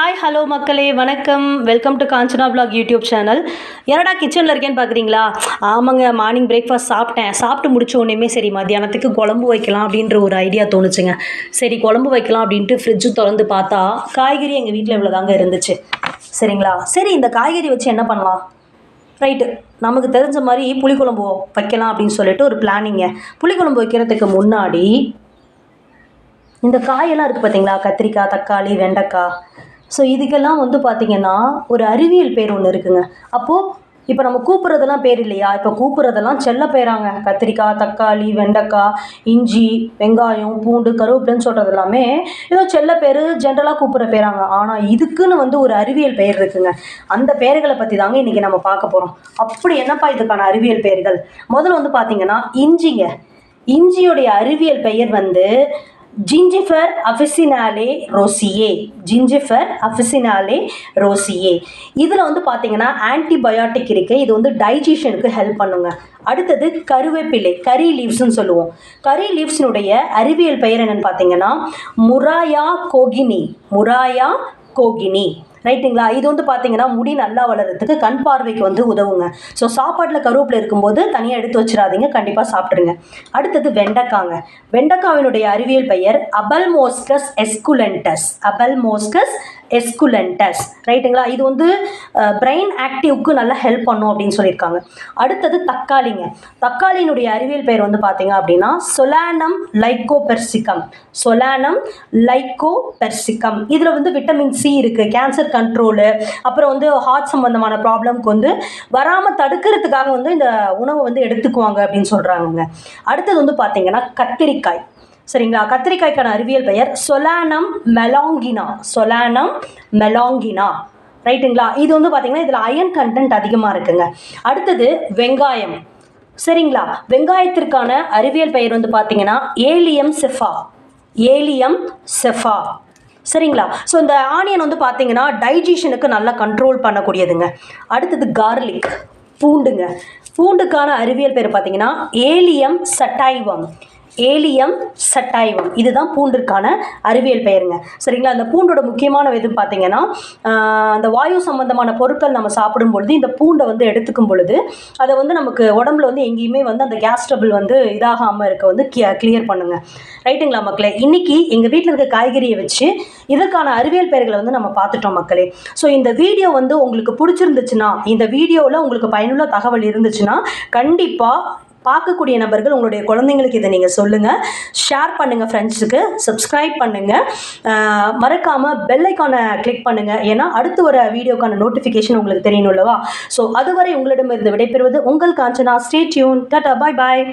Hi hello மக்களே வணக்கம். Welcome to Kanchana vlog YouTube channel என்னடா கிச்சனில் இருக்கேன்னு பார்க்குறீங்களா ஆமாங்க மார்னிங் பிரேக்ஃபாஸ்ட் சாப்பிட்டேன். சாப்பிட்டு முடிச்ச உடனேமே சரி மத்தியானத்துக்கு குழம்பு வைக்கலாம் அப்படின்ற ஒரு ஐடியா தோணுச்சுங்க. சரி குழம்பு வைக்கலாம் அப்படின்ட்டு ஃப்ரிட்ஜு திறந்து பார்த்தா காய்கறி எங்கள் வீட்டில் இவ்வளோதாங்க இருந்துச்சு. சரிங்களா? சரி இந்த காய்கறி வச்சு என்ன பண்ணலாம்? ரைட்டு நமக்கு தெரிஞ்ச மாதிரி புளிக்குழம்பு வைக்கலாம் அப்படின்னு சொல்லிட்டு ஒரு பிளானிங்க புளிக்குழம்பு வைக்கிறதுக்கு முன்னாடி இந்த காயெல்லாம் இருக்குது பார்த்தீங்களா கத்திரிக்காய் தக்காளி வெண்டைக்காய். ஸோ இதுக்கெல்லாம் வந்து பார்த்திங்கன்னா ஒரு அறிவியல் பேர் ஒன்று இருக்குங்க. அப்போது இப்போ நம்ம கூப்பிட்றதெல்லாம் பேர் இல்லையா? இப்போ கூப்பிட்றதெல்லாம் செல்ல பேராங்க. கத்திரிக்காய் தக்காளி வெண்டைக்காய் இஞ்சி வெங்காயம் பூண்டு கருவேப்பிலன்னு சொல்கிறது எல்லாமே ஏதோ செல்ல பேர் ஜென்ரலாக கூப்பிட்ற பேராங்க. ஆனால் இதுக்குன்னு வந்து ஒரு அறிவியல் பெயர் இருக்குங்க. அந்த பெயர்களை பற்றி தாங்க இன்றைக்கி நம்ம பார்க்க போகிறோம் அப்படி என்னப்பா இதுக்கான அறிவியல் பெயர்கள் முதல்ல வந்து பார்த்திங்கன்னா இஞ்சிங்க. இஞ்சியுடைய அறிவியல் பெயர் வந்து ஜிஞ்சிஃபர் அஃபிசினாலே ரோசியே ஜிஞ்சிஃபர் அஃபிசினாலே ரோசியே இதில் வந்து பார்த்தீங்கன்னா ஆன்டிபயோட்டிக் இருக்குது இது வந்து டைஜஷனுக்கு ஹெல்ப் பண்ணுங்க. அடுத்தது கருவேப்பிலை கரி லீவ்ஸ்னு சொல்லுவோம். கரி லீவ்ஸினுடைய அறிவியல் பெயர் என்னன்னு பார்த்தீங்கன்னா முராயா கோகினி. முராயா கோகினி. ரைட்டுங்களா? இது வந்து பார்த்தீங்கன்னா முடி நல்லா வளர்கிறதுக்கு கண் பார்வைக்கு வந்து உதவுங்க. ஸோ சாப்பாட்டில் கருவேப்பிலை இருக்கும்போது தனியாக எடுத்து வச்சிடாதீங்க. கண்டிப்பாக சாப்பிட்ருங்க அடுத்தது வெண்டைக்காங்க. வெண்டைக்காவினுடைய அறிவியல் பெயர் அபல்மோஸ்கஸ் எஸ்குலென்டஸ். அபல்மோஸ்கஸ் எஸ்குலண்டஸ் ரைட்டுங்களா இது வந்து பிரெயின் ஆக்டிவ்க்கு நல்லா ஹெல்ப் பண்ணும் அப்படின்னு சொல்லியிருக்காங்க. அடுத்தது தக்காளிங்க. தக்காளியினுடைய அறிவியல் பெயர் வந்து பார்த்தீங்க அப்படின்னா சொலானம் லைக்கோபெர்சிகம் சொலானம் லைக்கோபெர்சிகம் இதில் வந்து விட்டமின் சி இருக்குது கேன்சர் கண்ட்ரோலு அப்புறம் வந்து ஹார்ட் சம்மந்தமான ப்ராப்ளம்க்கு வந்து வராமல் தடுக்கிறதுக்காக வந்து இந்த உணவை வந்து எடுத்துக்குவாங்க அப்படின்னு சொல்கிறாங்கங்க அடுத்தது வந்து பார்த்தீங்கன்னா கத்திரிக்காய். சரிங்களா? கத்திரிக்காய்க்கான அறிவியல் பெயர் சொலானம் மெலாங்கினா. சொலானம் மெலாங்கினா. ரைட்டுங்களா? இது வந்து பார்த்தீங்கன்னா இதில் அயன் கண்டென்ட் அதிகமாக இருக்குங்க. அடுத்தது வெங்காயம். சரிங்களா? வெங்காயத்திற்கான அறிவியல் பெயர் வந்து பார்த்தீங்கன்னா ஏலியம் செஃபா. ஏலியம் செஃபா. சரிங்களா? ஸோ இந்த ஆனியன் வந்து பார்த்தீங்கன்னா டைஜஷனுக்கு நல்லா கண்ட்ரோல் பண்ணக்கூடியதுங்க. அடுத்தது கார்லிக் பூண்டுங்க. பூண்டுக்கான அறிவியல் பேர் பார்த்தீங்கன்னா ஏலியம் சட்டைவம். ஏலியம் சட்டாயுவம். இதுதான் பூண்டிற்கான அறிவியல் பெயருங்க. சரிங்களா? அந்த பூண்டோட முக்கியமான இது பார்த்தீங்கன்னா அந்த வாயு சம்பந்தமான பொருட்கள் நம்ம சாப்பிடும் பொழுது இந்த பூண்டை வந்து எடுத்துக்கும் பொழுது அதை வந்து நமக்கு உடம்புல வந்து எங்கேயுமே வந்து அந்த கேஸ் ட்ரபிள் வந்து இதாகாமல் இருக்க வந்து கிளியர் பண்ணுங்க. ரைட்டுங்களா மக்களே? இன்னைக்கு எங்கள் வீட்டில் இருக்க காய்கறியை வச்சு இதற்கான அறிவியல் பெயர்களை வந்து நம்ம பார்த்துட்டோம் மக்களே. ஸோ இந்த வீடியோ வந்து உங்களுக்கு பிடிச்சிருந்துச்சுன்னா இந்த வீடியோவில் உங்களுக்கு பயனுள்ள தகவல் இருந்துச்சுன்னா கண்டிப்பாக பார்க்கக்கூடிய நபர்கள் உங்களுடைய குழந்தைங்களுக்கு இதை நீங்கள் சொல்லுங்கள் ஷேர் பண்ணுங்கள் ஃப்ரெண்ட்ஸுக்கு சப்ஸ்கிரைப் பண்ணுங்கள் மறக்காமல் பெல் ஐக்கானை கிளிக் பண்ணுங்கள் ஏன்னா அடுத்து வர வீடியோக்கான நோட்டிஃபிகேஷன் உங்களுக்கு தெரியணும் அல்லவா ஸோ அதுவரை உங்களிடமிருந்து விடைபெறுவது உங்கள் Kanchana. Stay tune tata bye bye